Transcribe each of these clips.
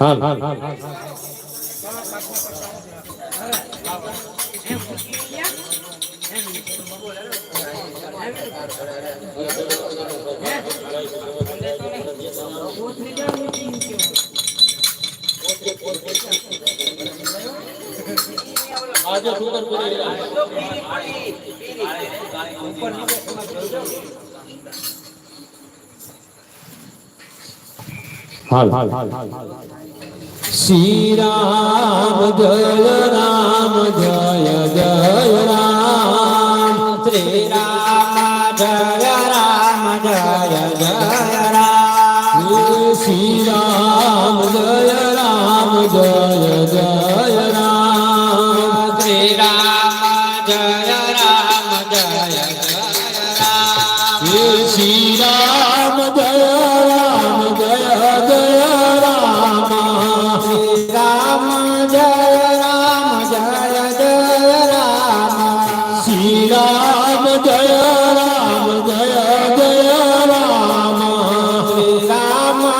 હાલ હાલ હાલ હાલ આજે સુગર પૂરી. ઉપર હાલ. હાલ શ્રી રામ જય રામ જય જય રામ. શ્રી રામ જય રામ. જય જય રામ શ્રી રામ જય રામ જય જય રામ શ્રી રામ જય રામ જય જય Ram.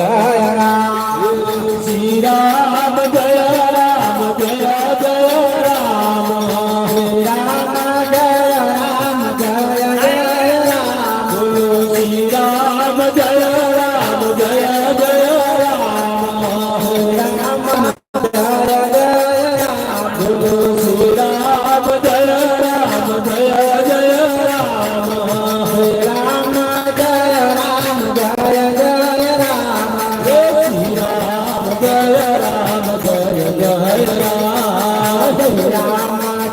la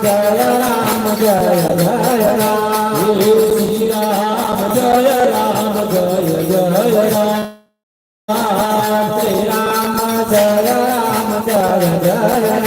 Jaya Ram, Jaya Jaya Ram, Jaya Ram, Jaya Ram, Jaya Jaya Ram, Jaya Ram, Jaya Ram, Jaya Jaya Ram.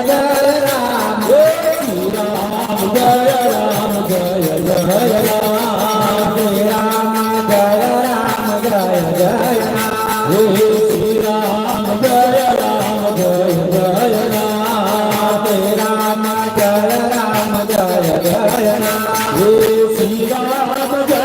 જય જય હે શ્રી રામ જય રામ જય જય રામ હે રામ જય રામ જય જય હે શ્રી રામ જય